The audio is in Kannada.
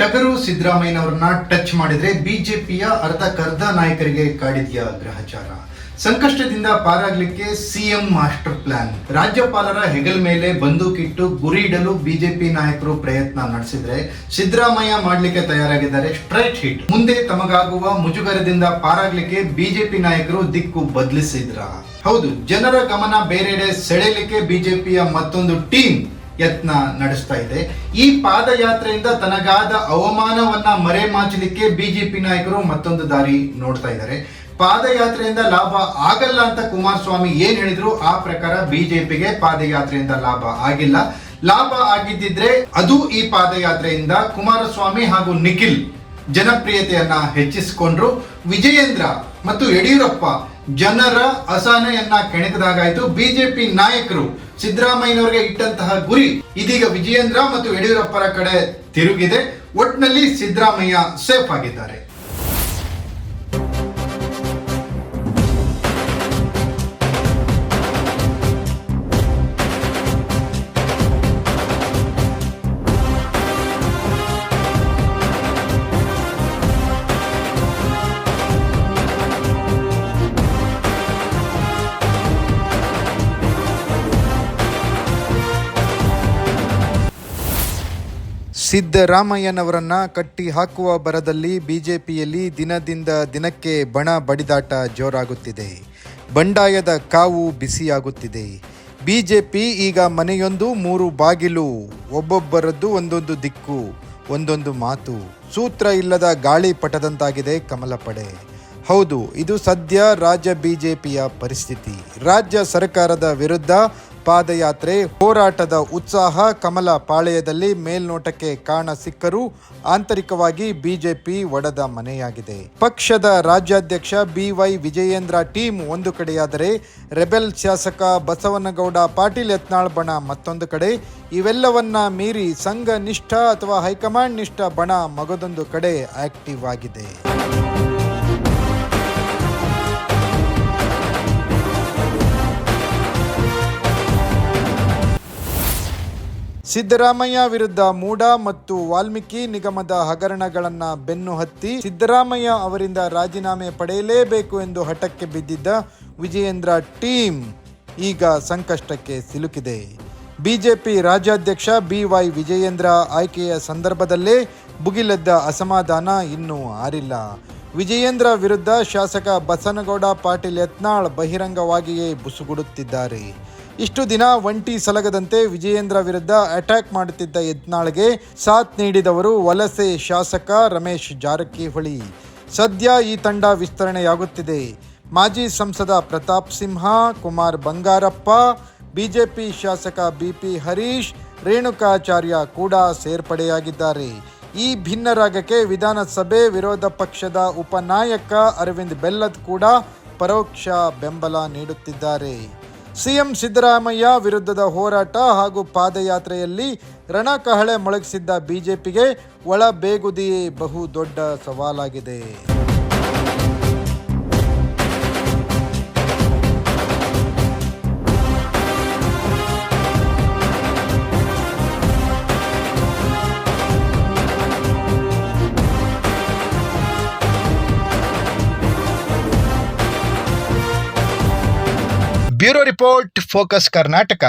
ಟಗರು ಸಿದ್ದರಾಮಯ್ಯನವರನ್ನ ಟಚ್ ಮಾಡಿದ್ರೆ ಬಿಜೆಪಿಯ ಅರ್ಧ ಕರ್ಧ ನಾಯಕರಿಗೆ ಕಾಡಿದ್ಯಾ ಗ್ರಹಚಾರ. ಸಂಕಷ್ಟದಿಂದ ಪಾರಾಗ್ಲಿಕ್ಕೆ ಸಿಎಂ ಮಾಸ್ಟರ್ ಪ್ಲಾನ್. ರಾಜ್ಯಪಾಲರ ಹೆಗಲ್ ಮೇಲೆ ಬಂದೂಕಿಟ್ಟು ಗುರಿ ಇಡಲು ಬಿಜೆಪಿ ನಾಯಕರು ಪ್ರಯತ್ನ ನಡೆಸಿದ್ರೆ ಸಿದ್ದರಾಮಯ್ಯ ಮಾಡಲಿಕ್ಕೆ ತಯಾರಾಗಿದ್ದಾರೆ ಸ್ಟ್ರೈಟ್ ಹಿಟ್. ಮುಂದೆ ತಮಗಾಗುವ ಮುಜುಗರದಿಂದ ಪಾರಾಗ್ಲಿಕ್ಕೆ ಬಿಜೆಪಿ ನಾಯಕರು ದಿಕ್ಕು ಬದಲಿಸಿದ್ರ. ಹೌದು, ಜನರ ಗಮನ ಬೇರೆಡೆ ಸೆಳೆಯಲಿಕ್ಕೆ ಬಿಜೆಪಿಯ ಮತ್ತೊಂದು ಟೀಮ್. ಯತ್ನ ನಡೆಸ್ತಾ ಇದೆ. ಈ ಪಾದಯಾತ್ರೆಯಿಂದ ತನಗಾದ ಅವಮಾನವನ್ನ ಮರೆಮಾಚಲಿಕ್ಕೆ ಬಿಜೆಪಿ ನಾಯಕರು ಮತ್ತೊಂದು ದಾರಿ ನೋಡ್ತಾ ಇದ್ದಾರೆ. ಪಾದಯಾತ್ರೆಯಿಂದ ಲಾಭ ಆಗಲ್ಲ ಅಂತ ಕುಮಾರಸ್ವಾಮಿ ಏನ್ ಹೇಳಿದ್ರು? ಆ ಪ್ರಕಾರ ಬಿಜೆಪಿಗೆ ಪಾದಯಾತ್ರೆಯಿಂದ ಲಾಭ ಆಗಿಲ್ಲ. ಲಾಭ ಆಗಿದ್ದಿದ್ರೆ ಅದು ಈ ಪಾದಯಾತ್ರೆಯಿಂದ ಕುಮಾರಸ್ವಾಮಿ ಹಾಗೂ ನಿಖಿಲ್ ಜನಪ್ರಿಯತೆಯನ್ನ ಹೆಚ್ಚಿಸಿಕೊಂಡ್ರು. ವಿಜಯೇಂದ್ರ ಮತ್ತು ಯಡಿಯೂರಪ್ಪ ಜನರ ಅಸಹನೆಯನ್ನ ಕೆಣಕದಾಗಾಯ್ತು. ಬಿಜೆಪಿ ನಾಯಕರು ಸಿದ್ದರಾಮಯ್ಯನವರಿಗೆ ಇಟ್ಟಂತಹ ಗುರಿ ಇದೀಗ ವಿಜಯೇಂದ್ರ ಮತ್ತು ಯಡಿಯೂರಪ್ಪರ ಕಡೆ ತಿರುಗಿದೆ. ಒಟ್ನಲ್ಲಿ ಸಿದ್ದರಾಮಯ್ಯ ಸೇಫ್ ಆಗಿದ್ದಾರೆ. ಸಿದ್ದರಾಮಯ್ಯನವರನ್ನ ಕಟ್ಟಿ ಹಾಕುವ ಬರದಲ್ಲಿ ಬಿಜೆಪಿಯಲ್ಲಿ ದಿನದಿಂದ ದಿನಕ್ಕೆ ಬಣ ಬಡಿದಾಟ ಜೋರಾಗುತ್ತಿದೆ. ಬಂಡಾಯದ ಕಾವು ಬಿಸಿಯಾಗುತ್ತಿದೆ. ಬಿಜೆಪಿ ಈಗ ಮನೆಯೊಂದು, ಮೂರು ಬಾಗಿಲು, ಒಬ್ಬೊಬ್ಬರದ್ದು ಒಂದೊಂದು ದಿಕ್ಕು, ಒಂದೊಂದು ಮಾತು. ಸೂತ್ರ ಇಲ್ಲದ ಗಾಳಿ ಪಟದಂತಾಗಿದೆ ಕಮಲ ಪಡೆ. ಹೌದು, ಇದು ಸದ್ಯ ರಾಜ್ಯ ಬಿಜೆಪಿಯ ಪರಿಸ್ಥಿತಿ. ರಾಜ್ಯ ಸರ್ಕಾರದ ವಿರುದ್ಧ ಪಾದಯಾತ್ರೆ, ಹೋರಾಟದ ಉತ್ಸಾಹ ಕಮಲ ಪಾಳೆಯದಲ್ಲಿ ಮೇಲ್ನೋಟಕ್ಕೆ ಕಾಣ ಸಿಕ್ಕರೂ ಆಂತರಿಕವಾಗಿ ಬಿಜೆಪಿ ಒಡೆದ ಮನೆಯಾಗಿದೆ. ಪಕ್ಷದ ರಾಜ್ಯಾಧ್ಯಕ್ಷ ಬಿವೈ ವಿಜಯೇಂದ್ರ ಟೀಮ್ ಒಂದು ಕಡೆಯಾದರೆ ರೆಬೆಲ್ ಶಾಸಕ ಬಸವನಗೌಡ, ಪಾಟೀಲ್ ಯತ್ನಾಳ್ ಬಣ ಮತ್ತೊಂದು ಕಡೆ. ಇವೆಲ್ಲವನ್ನ ಮೀರಿ ಸಂಘ ನಿಷ್ಠ ಅಥವಾ ಹೈಕಮಾಂಡ್ ನಿಷ್ಠ ಬಣ ಮಗದೊಂದು ಕಡೆ ಆಕ್ಟಿವ್ ಆಗಿದೆ. ಸಿದ್ದರಾಮಯ್ಯ ವಿರುದ್ಧ ಮೂಡ ಮತ್ತು ವಾಲ್ಮೀಕಿ ನಿಗಮದ ಹಗರಣಗಳನ್ನ ಬೆನ್ನು ಹತ್ತಿ ಸಿದ್ದರಾಮಯ್ಯ ಅವರಿಂದ ರಾಜೀನಾಮೆ ಪಡೆಯಲೇಬೇಕು ಎಂದು ಹಠಕ್ಕೆ ಬಿದ್ದಿದ್ದ ವಿಜಯೇಂದ್ರ ಟೀಮ್ ಈಗ ಸಂಕಷ್ಟಕ್ಕೆ ಸಿಲುಕಿದೆ. ಬಿಜೆಪಿ ರಾಜ್ಯಾಧ್ಯಕ್ಷ ಬಿವೈ ವಿಜಯೇಂದ್ರ ಆಯ್ಕೆಯ ಸಂದರ್ಭದಲ್ಲೇ ಭುಗಿಲೆದ್ದ ಅಸಮಾಧಾನ ಇನ್ನೂ ಆರಿಲ್ಲ. ವಿಜಯೇಂದ್ರ ವಿರುದ್ಧ ಶಾಸಕ ಬಸನಗೌಡ ಪಾಟೀಲ್ ಯತ್ನಾಳ್ ಬಹಿರಂಗವಾಗಿಯೇ ಬುಸುಗುಡುತ್ತಿದ್ದಾರೆ. ಇಷ್ಟು ದಿನ ಒಂಟಿ ಸಲಗದಂತೆ ವಿಜಯೇಂದ್ರ ವಿರುದ್ಧ ಅಟ್ಯಾಕ್ ಮಾಡುತ್ತಿದ್ದ ಯತ್ನಾಳ್ಗೆ ಸಾಥ್ ನೀಡಿದವರು ವಲಸೆ ಶಾಸಕ ರಮೇಶ್ ಜಾರಕಿಹೊಳಿ. ಸದ್ಯ ಈ ತಂಡ ವಿಸ್ತರಣೆಯಾಗುತ್ತಿದೆ. ಮಾಜಿ ಸಂಸದ ಪ್ರತಾಪ್ ಸಿಂಹ, ಕುಮಾರ್ ಬಂಗಾರಪ್ಪ, ಬಿಜೆಪಿ ಶಾಸಕ ಬಿಪಿ ಹರೀಶ್, ರೇಣುಕಾಚಾರ್ಯ ಕೂಡ ಸೇರ್ಪಡೆಯಾಗಿದ್ದಾರೆ. ಈ ಭಿನ್ನರಾಗಕ್ಕೆ ವಿಧಾನಸಭೆ ವಿರೋಧ ಪಕ್ಷದ ಉಪನಾಯಕ ಅರವಿಂದ್ ಬೆಲ್ಲದ್ ಕೂಡ ಪರೋಕ್ಷ ಬೆಂಬಲ ನೀಡುತ್ತಿದ್ದಾರೆ. ಸಿಎಂ ಸಿದ್ದರಾಮಯ್ಯ ವಿರುದ್ಧದ ಹೋರಾಟ ಹಾಗೂ ಪಾದಯಾತ್ರೆಯಲ್ಲಿ ರಣಕಹಳೆ ಮೊಳಗಿಸಿದ್ದ ಬಿಜೆಪಿಗೆ ಒಳ ಬೇಗುದಿಯೇ ಬಹು ದೊಡ್ಡ ಸವಾಲಾಗಿದೆ. Bureau report focus Karnataka.